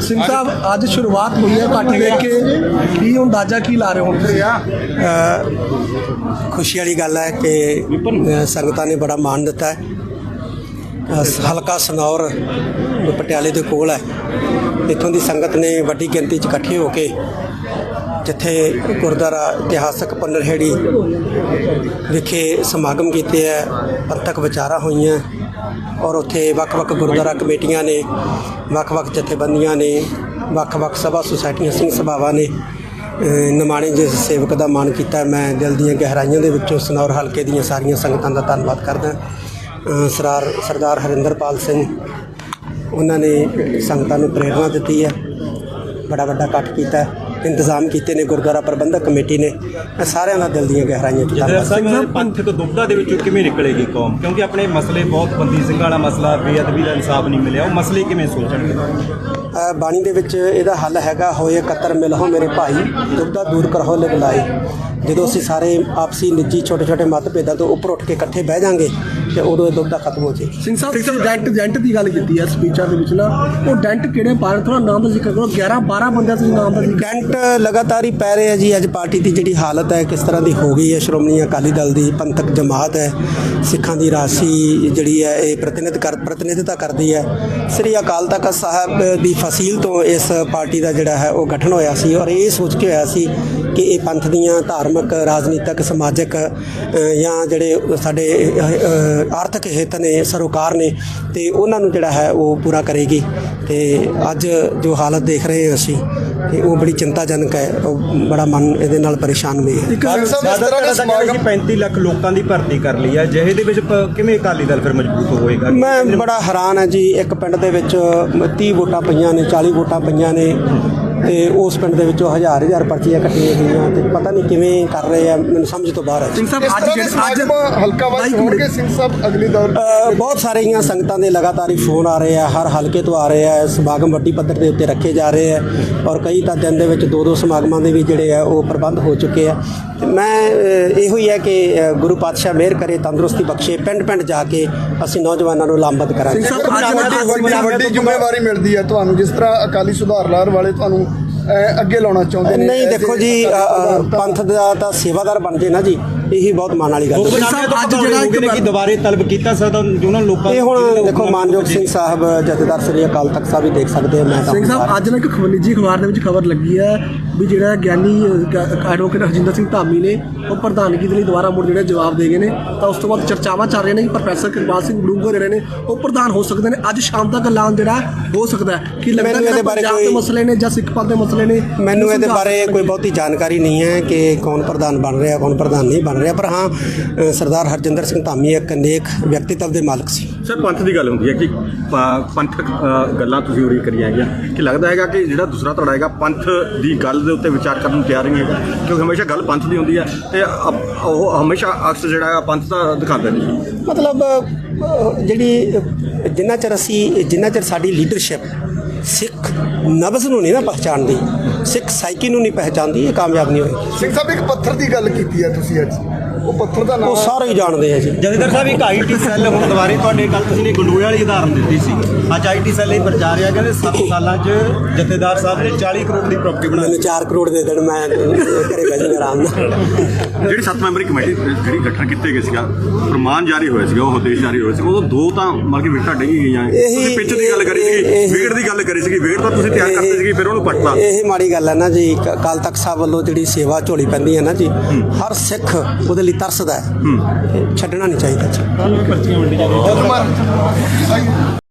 ਸਿੰਘ ਸਾਹਿਬ, ਅੱਜ ਸ਼ੁਰੂਆਤ ਹੋਈ ਹੈ ਘੱਟ ਵੇਖ ਕੇ। ਕੀ ਅੰਦਾਜ਼ਾ ਕੀ ਲਾ ਰਹੇ ਹੋ ਤੁਸੀਂ? ਖੁਸ਼ੀ ਵਾਲੀ ਗੱਲ ਹੈ ਕਿ ਸੰਗਤਾਂ ਨੇ ਬੜਾ ਮਾਣ ਦਿੱਤਾ ਹੈ। ਹਲਕਾ ਸਨੌਰ, ਪਟਿਆਲੇ ਦੇ ਕੋਲ ਹੈ। ਇੱਥੋਂ ਦੀ ਸੰਗਤ ਨੇ ਵੱਡੀ ਗਿਣਤੀ 'ਚ ਇਕੱਠੇ ਹੋ ਕੇ, ਜਿੱਥੇ ਗੁਰਦੁਆਰਾ ਇਤਿਹਾਸਕ ਪੰਨਰਹੇੜੀ ਵਿਖੇ ਸਮਾਗਮ ਕੀਤੇ ਹੈ, ਪੰਥਕ ਵਿਚਾਰਾਂ ਹੋਈਆਂ। ਔਰ ਉੱਥੇ ਵੱਖ-ਵੱਖ ਗੁਰਦੁਆਰਾ ਕਮੇਟੀਆਂ ਨੇ ਵੱਖ-ਵੱਖ ਜਥੇਬੰਦੀਆਂ ਨੇ ਵੱਖ-ਵੱਖ ਸਭਾ ਸੁਸਾਇਟੀਆਂ ਸਿੰਘ ਸਭਾਵਾਂ ਨੇ ਅ, ਨਿਮਾਣੇ ਜਿਸ ਸੇਵਕ ਦਾ ਮਾਣ ਕੀਤਾ। ਮੈਂ ਦਿਲ ਦੀਆਂ ਗਹਿਰਾਈਆਂ ਦੇ ਵਿੱਚੋਂ ਸਨੌਰ ਹਲਕੇ ਦੀਆਂ ਸਾਰੀਆਂ ਸੰਗਤਾਂ ਦਾ ਧੰਨਵਾਦ ਕਰਦਾ। ਸਰਾਰ ਸਰਦਾਰ ਹਰਿੰਦਰਪਾਲ ਸਿੰਘ ਉਹਨਾਂ ਨੇ ਸੰਗਤਾਂ ਨੂੰ ਪ੍ਰੇਰਣਾ ਦਿੱਤੀ ਹੈ ਬੜਾ ਵੱਡਾ ਇਕੱਠ ਕੀਤਾ ਇੰਤਜ਼ਾਮ ਕੀਤੇ ਨੇ ਗੁਰਦੁਆਰਾ ਪ੍ਰਬੰਧਕ ਕਮੇਟੀ ਨੇ। ਮੈਂ ਸਾਰਿਆਂ ਦਾ ਦਿਲ ਦੀਆਂ ਗਹਿਰਾਈਆਂ 'ਚ ਧੰਨਵਾਦ। ਸਾਹਿਬ ਪੰਥਕ ਦੁਬਦਾ ਦੇ ਵਿੱਚੋਂ ਕਿਵੇਂ ਨਿਕਲੇਗੀ ਕੌਮ? ਕਿਉਂਕਿ ਆਪਣੇ ਮਸਲੇ ਬਹੁਤ ਬੰਦੀ ਸਿੰਘਾਂ ਵਾਲਾ ਮਸਲਾ ਬੇਅਦਬੀ ਦਾ ਇਨਸਾਫ ਨਹੀਂ ਮਿਲਿਆ। ਉਹ ਮਸਲੇ ਕਿਵੇਂ ਸੋਚਣਗੇ? ਬਾਣੀ ਦੇ ਵਿੱਚ ਇਹਦਾ ਹੱਲ ਹੈਗਾ ਹੋਏ ਕਤਰ ਮਿਲਹੁ ਮੇਰੇ ਭਾਈ ਦੁਬਦਾ ਦੂਰ ਕਰਹੁ ਲਿਬਲਾਈ ਜਦੋਂ ਅਸੀਂ ਸਾਰੇ ਆਪਸੀ ਨਿੱਜੀ ਛੋਟੇ ਛੋਟੇ ਮਤਭੇਦਾਂ ਤੋਂ ਉੱਪਰ ਉੱਠ ਕੇ ਇਕੱਠੇ ਬਹਿ ਜਾਾਂਗੇ ਤੇ ਉਦੋਂ ਇਹ ਦੁਬਦਾ ਖਤਮ ਹੋ ਜੇ ਸਿੰਘ ਸਾਹਿਬ ਤੁਸੀਂ ਡੈਂਟ ਡੈਂਟ ਦੀ ਗੱਲ ਕੀਤੀ ਹੈ ਸਪੀਚਾਂ ਦੇ ਵਿੱਚ ਨਾ। ਉਹ ਡੈਂਟ ਕਿਹੜੇ ਪਾਣ ਥੋੜਾ ਨਾਮ ਦਾ ਜ਼ਿਕਰ ਕਰੋ। 11 12 ਬੰਦਿਆਂ ਦਾ ਨਾਮ ਦਾ ਜ਼ਿਕਰ ਕੈਂਟ ਲਗਾਤਾਰ ਹੀ ਪੈ ਰਹੇ ਆ ਜੀ। ਅੱਜ ਪਾਰਟੀ ਦੀ ਜਿਹੜੀ ਹਾਲਤ ਹੈ ਕਿਸ ਤਰ੍ਹਾਂ ਦੀ ਹੋ ਗਈ ਹੈ? ਸ਼੍ਰੋਮਣੀ ਅਕਾਲੀ ਦਲ ਦੀ ਪੰਥਕ ਜਮਾਤ ਹੈ। ਸਿੱਖਾਂ ਦੀ ਰਾਸ਼ੀ ਜਿਹੜੀ ਹੈ ਇਹ ਪ੍ਰਤੀਨਿਧ ਕਰ ਪ੍ਰਤੀਨਿਧਤਾ ਕਰਦੀ ਹੈ। ਸ੍ਰੀ ਅਕਾਲ ਤਖਤ ਸਾਹਿਬ ਦੀ ਫਸੀਲ ਤੋਂ ਇਸ ਪਾਰਟੀ ਦਾ ਜਿਹੜਾ ਹੈ ਉਹ ਗਠਨ ਹੋਇਆ ਸੀ। ਔਰ ਇਹ ਸੋਚ ਕੇ ਹੋਇਆ ਸੀ ਕਿ ਇਹ ਪੰਥ ਦੀਆਂ ਧਾਰਮਿਕ ਰਾਜਨੀਤਿਕ ਸਮਾਜਿਕ ਜਾਂ ਜਿਹੜੇ ਸਾਡੇ ਆਰਥਿਕ ਹਿੱਤ ਨੇ ਸਰੋਕਾਰ ਨੇ ਤੇ ਉਹਨਾਂ ਨੂੰ ਜਿਹੜਾ ਹੈ ਉਹ ਪੂਰਾ ਕਰੇਗੀ। ਤੇ ਅੱਜ ਜੋ ਹਾਲਤ ਦੇਖ ਰਹੇ ਹਾਂ ਅਸੀਂ ਤੇ ਉਹ ਬੜੀ ਚਿੰਤਾਜਨਕ ਹੈ ਉਹ ਬੜਾ ਮਨ ਇਹਦੇ ਨਾਲ ਪਰੇਸ਼ਾਨ ਵੀ ਹੈ। ਤਰ੍ਹਾਂ ਦੇ ਸਮਾਗਮ ਸਮਾਗਮ 35 ਲੱਖ ਲੋਕਾਂ ਦੀ ਭਰਤੀ ਕਰ ਲਈ ਹੈ। ਜਿਹੇ ਦੇ ਵਿੱਚ ਕਿਵੇਂ ਅਕਾਲੀ ਦਲ ਫਿਰ ਮਜ਼ਬੂਤ ਹੋਏਗਾ ਮੈਂ ਬੜਾ ਹੈਰਾਨ ਹਾਂ ਜੀ ਇੱਕ ਪਿੰਡ ਦੇ ਵਿੱਚ 30 ਵੋਟਾਂ ਪਈਆਂ ਨੇ 40 ਵੋਟਾਂ ਪਈਆਂ ਨੇ। ਤੇ ਉਸ ਪਿੰਡ ਦੇ ਵਿੱਚੋਂ ਹਜ਼ਾਰ ਹਜ਼ਾਰ ਪਰਚੀਆਂ ਕੱਟੀਆਂ ਗਈਆਂ ਤੇ ਪਤਾ ਨਹੀਂ ਕਿਵੇਂ ਕਰ ਰਹੇ ਆ ਮੈਨੂੰ ਸਮਝ ਤੋਂ ਬਾਹਰ ਹੈ ਸਿੰਘ ਸਾਹਿਬ ਅੱਜ ਅੱਜ ਹਲਕਾ ਵਾਈਜ਼ ਹੋਣਗੇ ਸਿੰਘ ਸਾਹਿਬ ਅਗਲੀ ਦੌਰ ਬਹੁਤ ਸਾਰੀਆਂ ਸੰਗਤਾਂ ਦੇ ਲਗਾਤਾਰ ਹੀ ਫੋਨ ਆ ਰਹੇ ਆ ਹਰ ਹਲਕੇ ਤੋਂ ਆ ਰਹੇ ਆ ਸਮਾਗਮ ਵੱਡੀ ਪੱਧਰ ਦੇ ਉੱਤੇ ਰੱਖੇ ਜਾ ਰਹੇ ਆ ਔਰ ਕਈ ਤਾਂ ਦਿਨ ਦੇ ਵਿੱਚ ਦੋ ਦੋ ਸਮਾਗਮਾਂ ਦੇ ਵੀ ਜਿਹੜੇ ਆ ਉਹ ਪ੍ਰਬੰਧ ਹੋ ਚੁੱਕੇ ਆ। ਤੇ ਮੈਂ ਇਹੋ ਹੀ ਹੈ ਕਿ ਗੁਰੂ ਪਾਤਸ਼ਾਹ ਮਿਹਰ ਕਰੇ ਤੰਦਰੁਸਤੀ ਬਖਸ਼ੇ ਪਿੰਡ ਪਿੰਡ ਜਾ ਕੇ ਅਸੀਂ ਨੌਜਵਾਨਾਂ ਨੂੰ ਲਾਮਬੱਧ ਕਰਾਂਗੇ। ਸਿੰਘ ਸਾਹਿਬ ਅੱਜ ਵੱਡੀ ਜ਼ਿੰਮੇਵਾਰੀ ਮਿਲਦੀ ਹੈ ਤੁਹਾਨੂੰ ਜਿਸ ਤਰ੍ਹਾਂ ਅਕਾਲੀ ਸੁਧਾਰ ਲਾਰ ਵਾਲੇ ਤੁਹਾਨੂੰ ਅੱਗੇ ਲਾਉਣਾ ਚਾਹੁੰਦੇ ਨੇ। ਨਹੀਂ ਦੇਖੋ ਜੀ ਪੰਥ ਦਾ ਤਾਂ ਸੇਵਾਦਾਰ ਬਣ ਜੇ ਨਾ ਜੀ। ਇਹੀ ਬਹੁਤ ਮਾਣ ਵਾਲੀ ਗੱਲ ਹੈ। ਅੱਜ ਜਿਹੜਾ ਇੱਕ ਕਿ ਦੁਬਾਰੇ ਤਲਬ ਕੀਤਾ ਸਕਦਾ ਉਹਨਾਂ ਲੋਕਾਂ ਇਹ ਹੁਣ ਦੇਖੋ ਮਾਨਯੋਗ ਸਿੰਘ ਸਾਹਿਬ ਜਥੇਦਾਰ ਸ੍ਰੀ ਅਕਾਲ ਤਖਤ ਸਾਹਿਬ ਵੀ ਦੇਖ ਸਕਦੇ ਆ ਮੈਂ ਤਾਂ ਸਿੰਘ ਸਾਹਿਬ ਅੱਜ ਨਾ ਇੱਕ ਖਬਰ ਨਿੱਜੀ ਅਖਬਾਰ ਦੇ ਵਿੱਚ ਖਬਰ ਲੱਗੀ ਹੈ ਵੀ ਜਿਹੜਾ ਗਿਆਨੀ ਐਡਵੋਕੇਟ ਹਰਜਿੰਦਰ ਸਿੰਘ ਧਾਮੀ ਨੇ ਉਹ ਪ੍ਰਧਾਨਗੀ ਦੇ ਲਈ ਦੁਬਾਰਾ ਮੁੜ ਜਿਹੜੇ ਜਵਾਬ ਦੇ ਗਏ ਨੇ। ਤਾਂ ਉਸ ਤੋਂ ਬਾਅਦ ਚਰਚਾਵਾਂ ਚੱਲ ਰਹੀਆਂ ਨੇ ਕਿ ਪ੍ਰੋਫੈਸਰ ਕਿਰਪਾਲ ਸਿੰਘ ਬਲੂੰਗਰ ਜਿਹੜੇ ਨੇ ਉਹ ਪ੍ਰਧਾਨ ਹੋ ਸਕਦੇ ਨੇ। ਅੱਜ ਸ਼ਾਮ ਤੱਕ ਐਲਾਨ ਜਿਹੜਾ ਹੋ ਸਕਦਾ ਹੈ ਕਿ ਲੱਗਦਾ ਮੈਨੂੰ ਕਿ ਇਹਦੇ ਬਾਰੇ ਪੰਜਾਬ ਦੇ ਕੋਈ- ਮਸਲੇ ਨੇ ਜਾਂ ਸਿੱਖ ਪੰਥ ਦੇ ਮਸਲੇ ਨੇ ਮੈਨੂੰ ਇਹਦੇ ਬਾਰੇ ਕੋਈ ਬਹੁਤੀ ਜਾਣਕਾਰੀ ਨਹੀਂ ਹੈ ਕਿ ਕੌਣ ਪ੍ਰਧਾਨ ਬਣ ਰਿਹਾ ਕੌਣ ਪ੍ਰਧਾਨ ਨਹੀਂ ਬਣ ਰਿਹਾ ਪਰ ਹਾਂ ਸਰਦਾਰ ਹਰਜਿੰਦਰ ਸਿੰਘ ਧਾਮੀ ਇੱਕ ਨੇਕ ਵਿਅਕਤੀਤਵ ਦੇ ਮਾਲਕ ਸੀ। ਸਰ ਪੰਥ ਦੀ ਗੱਲ ਹੁੰਦੀ ਹੈ ਕਿ ਪ- ਪੰਥਕ ਅ, ਗੱਲਾਂ ਤੁਸੀਂ ਉਰੀ ਕਰੀਆਂ ਹੈਗੀਆਂ। ਕਿ ਲੱਗਦਾ ਹੈਗਾ ਕਿ ਜਿਹੜਾ ਦੂਸਰਾ ਧੜਾ ਹੈਗਾ ਪੰਥ ਦੀ ਗੱਲ ਦੇ ਉੱਤੇ ਵਿਚਾਰ ਕਰਨ ਨੂੰ ਤਿਆਰ ਨਹੀਂ ਹੈਗਾ। ਕਿਉਂਕਿ ਹਮੇਸ਼ਾ ਗੱਲ ਪੰਥ ਦੀ ਹੁੰਦੀ ਹੈ ਤੇ ਉਹ ਹਮੇਸ਼ਾ ਅਕਸ ਜਿਹੜਾ ਹੈਗਾ ਪੰਥ ਦਾ ਦਿਖਾਉਂਦੇ ਨੇ। ਮਤਲਬ ਜਿਹੜੀ ਜਿੰਨਾ ਚਿਰ ਅਸੀਂ ਜਿੰਨਾ ਚਿਰ ਸਾਡੀ ਲੀਡਰਸ਼ਿਪ ਸਿੱਖ ਨਬਜ਼ ਨੂੰ ਨਹੀਂ ਨਾ ਪਹਿਚਾਣਦੀ ਸਿੱਖ ਸਾਈਕੀ ਨੂੰ ਨਹੀਂ ਪਹਿਚਾਣਦੀ ਇਹ ਕਾਮਯਾਬ ਨਹੀਂ ਹੋਏਗੀ ਸਿੰਘ ਸਾਹਿਬ ਇੱਕ ਪੱਥਰ ਦੀ ਗੱਲ ਕੀਤੀ ਹੈ ਤੁਸੀਂ ਅੱਜ। ਉਹ ਪੱਥਰ ਦਾ ਨਾਮ ਉਹ ਸਾਰੇ ਹੀ ਜਾਣਦੇ ਆ ਜੀ। ਜਥੇਦਾਰ ਸਾਹਿਬ ਇੱਕ ਆਈਟੀ ਸੈੱਲ ਹੁਣ ਦੁਬਾਰੇ ਤੁਹਾਡੇ ਕੱਲ ਤੁਸੀਂ ਨੇ ਗੰਡੋਏ ਵਾਲੀ ਉਦਾਹਰਨ ਦਿੱਤੀ ਸੀ। ਅੱਜ ਆਈਟੀ ਸੈੱਲ ਇਹ ਪ੍ਰਚਾਰ ਰਿਹਾ ਕਹਿੰਦੇ 7 ਸਾਲਾਂ 'ਚ ਜਥੇਦਾਰ ਸਾਹਿਬ ਨੇ 40 ਕਰੋੜ ਦੀ ਪ੍ਰਾਪਰਟੀ ਬਣਾ ਮੈਨੂੰ 4 ਕਰੋੜ ਦੇ ਦੇਣ ਮੈਂ ਘਰੇ ਬੈਠ ਜਾਊਂਗਾ ਆਰਾਮ ਨਾਲ। ਜਿਹੜੀ ਸੱਤ ਮੈਂਬਰੀ ਕਮੇਟੀ ਜਿਹੜੀ ਗਠਨ ਕੀਤੇ ਗਏ ਸੀਗਾ ਫਰਮਾਨ ਜਾਰੀ ਹੋਇਆ ਸੀਗਾ ਉਹ ਉਦੇਸ਼ ਜਾਰੀ ਹੋਇਆ ਸੀ ਉਦੋਂ ਦੋ ਤਾਂ ਮਤਲਬ ਕਿ ਵਿਕਟਾਂ ਡਿੱਗੀ ਗਈਆਂ। ਤੁਸੀਂ ਪਿੱਚ ਦੀ ਗੱਲ ਕਰੀ ਸੀਗੀ ਵਿਕਟ ਦੀ ਗੱਲ ਕਰੀ ਸੀਗੀ ਵਿਕਟ ਤਾਂ ਤੁਸੀਂ ਤਿਆਰ ਕਰਦੇ ਸੀਗੇ ਫਿਰ ਉਹਨੂੰ ਪੱਟਤਾ। ਇਹ ਮਾੜੀ ਗੱਲ ਹੈ ਨਾ ਜੀ ਕ- ਅਕਾਲ ਤਖਤ ਸਾਹਿਬ ਵੱਲੋਂ ਜਿਹੜੀ ਸੇਵਾ ਝੋਲੀ ਪੈਂਦੀ ਹੈ ਨਾ ਜੀ ਹਰ ਸਿੱਖ ਉਹਦੇ ਲਈ ਤਰਸਦਾ ਹੈ। ਛੱਡਣਾ ਨਹੀਂ ਚਾਹੀਦਾ।